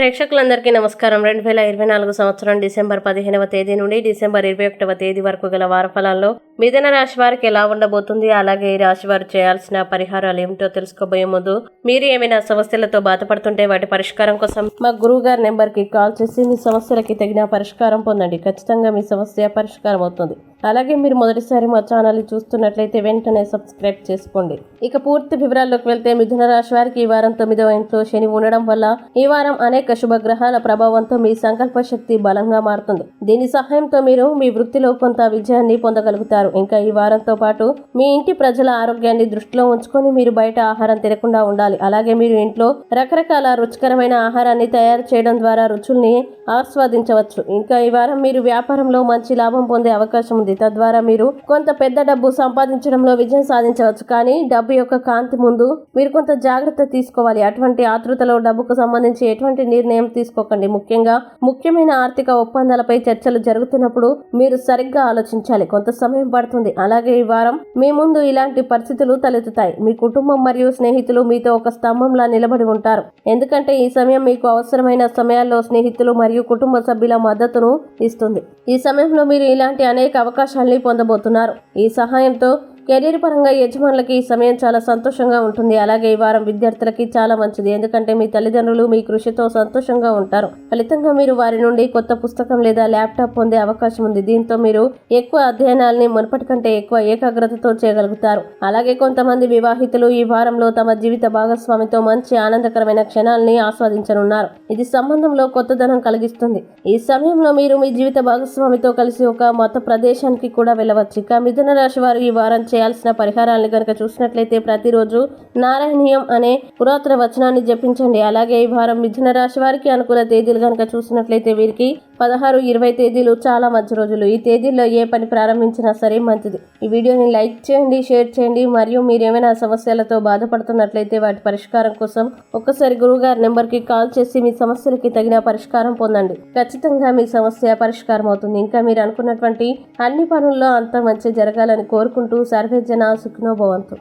ప్రేక్షకులందరికీ నమస్కారం. రెండు వేల ఇరవై నాలుగు సంవత్సరం డిసెంబర్ పదిహేనవ తేదీ నుండి డిసెంబర్ ఇరవై ఒకటవ తేదీ వరకు గల వారఫలాల్లో మిథున రాశి వారికి ఎలా ఉండబోతుంది అలాగే ఈ రాశి వారు చేయాల్సిన పరిహారాలు ఏమిటో తెలుసుకోబోయే ముందు మీరు ఏమైనా సమస్యలతో బాధపడుతుంటే వాటి పరిష్కారం కోసం మా గురువు గారి నెంబర్కి కాల్ చేసి మీ సమస్యలకి తగిన పరిష్కారం పొందండి. ఖచ్చితంగా మీ సమస్య పరిష్కారం అవుతుంది. అలాగే మీరు మొదటిసారి మా ఛానల్ని చూస్తున్నట్లయితే వెంటనే సబ్స్క్రైబ్ చేసుకోండి. ఇక పూర్తి వివరాల్లోకి వెళ్తే మిథున రాశి వారికి ఈ వారం తొమ్మిదవ ఇంట్లో శని ఉండడం వల్ల ఈ వారం అనేక శుభగ్రహాల ప్రభావంతో మీ సంకల్ప శక్తి బలంగా మారుతుంది. దీని సహాయంతో మీరు మీ వృత్తిలో కొంత విజయాన్ని పొందగలుగుతారు. ఇంకా ఈ వారంతో పాటు మీ ఇంటి ప్రజల ఆరోగ్యాన్ని దృష్టిలో ఉంచుకొని మీరు బయట ఆహారం తినకుండా ఉండాలి. అలాగే మీరు ఇంట్లో రకరకాల రుచికరమైన ఆహారాన్ని తయారు చేయడం ద్వారా రుచుల్ని ఆస్వాదించవచ్చు. ఇంకా ఈ వారం మీరు వ్యాపారంలో మంచి లాభం పొందే అవకాశం ఉంది. తద్వారా మీరు కొంత పెద్ద డబ్బు సంపాదించడంలో విజయం సాధించవచ్చు. కానీ డబ్బు యొక్క కాంతి ముందు మీరు కొంత జాగ్రత్త తీసుకోవాలి. అటువంటి ఆతృతలో డబ్బుకు సంబంధించి ఎటువంటి నిర్ణయం తీసుకోకండి. ముఖ్యంగా ముఖ్యమైన ఆర్థిక ఒప్పందాలపై చర్చలు జరుగుతున్నప్పుడు మీరు సరిగ్గా ఆలోచించాలి. కొంత సమయం పడుతుంది. అలాగే ఈ వారం మీ ముందు ఇలాంటి పరిస్థితులు తలెత్తుతాయి. మీ కుటుంబం మరియు స్నేహితులు మీతో ఒక స్తంభంలా నిలబడి ఉంటారు. ఎందుకంటే ఈ సమయం మీకు అవసరమైన సమయాల్లో స్నేహితులు మరియు కుటుంబ సభ్యుల మద్దతును ఇస్తుంది. ఈ సమయంలో మీరు ఇలాంటి అనేక అవకాశాల్ని పొందబోతున్నారు. ఈ సహాయంతో కెరీర్ పరంగా యజమానులకి ఈ సమయం చాలా సంతోషంగా ఉంటుంది. అలాగే ఈ వారం విద్యార్థులకి చాలా మంచిది. ఎందుకంటే మీ తల్లిదండ్రులు మీ కృషితో సంతోషంగా ఉంటారు. ఫలితంగా మీరు వారి నుండి కొత్త పుస్తకం లేదా ల్యాప్టాప్ పొందే అవకాశం ఉంది. దీంతో మీరు ఎక్కువ అధ్యయనాల్ని మునుపటి కంటే ఎక్కువ ఏకాగ్రతతో చేయగలుగుతారు. అలాగే కొంతమంది వివాహితులు ఈ వారంలో తమ జీవిత భాగస్వామితో మంచి ఆనందకరమైన క్షణాల్ని ఆస్వాదించనున్నారు. ఇది సంబంధంలో కొత్తదనం కలిగిస్తుంది. ఈ సమయంలో మీరు మీ జీవిత భాగస్వామితో కలిసి ఒక మత ప్రదేశానికి కూడా వెళ్ళవచ్చు. ఇక మిథున రాశి వారు ఈ వారం చే చేయాల్సిన పరిహారాలను కనుక చూసినట్లయితే ప్రతిరోజు నారాయణీయం అనే పురాతన వచనాన్ని జపించండి. అలాగే ఈ వారం మిథున రాశి వారికి అనుకూల తేదీలు కనుక చూసినట్లయితే వీరికి పదహారు ఇరవై తేదీలు చాలా మంచి రోజులు. ఈ తేదీల్లో ఏ పని ప్రారంభించినా సరే మంచిది. ఈ వీడియోని లైక్ చేయండి షేర్ చేయండి. మరియు మీరు ఏమైనా సమస్యలతో బాధపడుతున్నట్లయితే వాటి పరిష్కారం కోసం ఒక్కసారి గురువుగారి నెంబర్కి కాల్ చేసి మీ సమస్యలకి తగిన పరిష్కారం పొందండి. ఖచ్చితంగా మీ సమస్య పరిష్కారం అవుతుంది. ఇంకా మీరు అనుకున్నటువంటి అన్ని పనుల్లో అంత మంచి జరగాలని కోరుకుంటూ సర్వేజన సుఖినోభవంతు